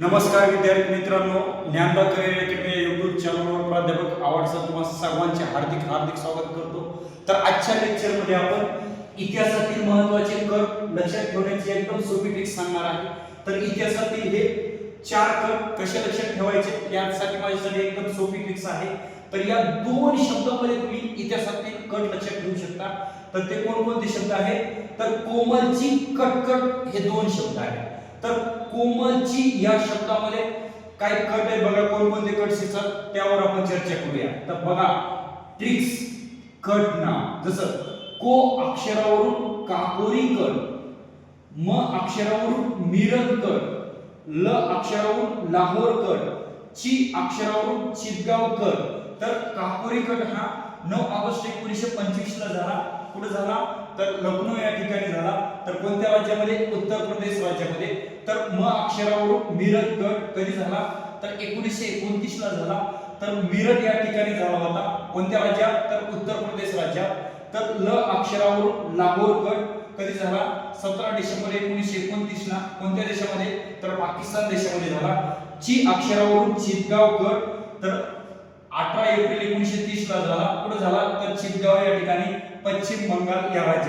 नमस्कार विद्यार्थी मित्रांनो ज्ञानदा करिअर अकॅडमी यूट्यूब चॅनलवर प्राध्यापक आवडसा तुम्हा सर्वांचे हार्दिक हार्दिक स्वागत करतो. तर आजच्या लेक्चरमध्ये आपण इतिहासातील महत्त्वाचे कर लक्षात ठेवण्याची एकदम सोपी ट्रिक सांगणार आहे. तर इतिहासातील हे चार कर कसे लक्षात ठेवायचे यासाठी माझ्यासाठी एकदम सोपी ट्रिक्स आहे. तर या दोन शब्दामध्ये तुम्ही इतिहासातील कट लक्षात ठेवू शकता. तर ते कोणकोणते शब्द आहेत? तर कोमलची कटकट हे दोन शब्द आहेत. तर कोमलची या शब्दामध्ये काय कट आहे बघा कोणकोणते कट शिकतात त्यावर आपण चर्चा करूया. तर बघा ट्रिक्स कट ना जसं को अक्षरावरून काकोरी कट म अक्षरावरून मिरज कट ल अक्षरावरून लाहोर कट ची अक्षरावरून चितगाव कट तर काकोरी कट हा नऊ ऑगस्ट एकोणीसशे पंचवीस ला झाला. कुठे झाला? तर लखनौ या ठिकाणी झाला. कोणत्या राज्यामध्ये उत्तर प्रदेश राज्यामध्ये. तर म अक्षरावरून मिरज गट कधी झाला? तर एकोणीसशे एकोणतीस ला झाला. तर मिरज या ठिकाणी झाला होता. कोणत्या राज्यात? तर उत्तर प्रदेश राज्यात. तर ल अक्षरावरून लाहोर गट कधी झाला? सतरा डिसेंबर एकोणीसशे एकोणतीस ला कोणत्या देशामध्ये? तर पाकिस्तान देशामध्ये झाला. ची अक्षरावरून चितगाव गट. तर अठरा एप्रिल एकोणीसशे तीस ला झाला. कुठे झाला? तर चितगाव या ठिकाणी पश्चिम बंगाल या राज्यात.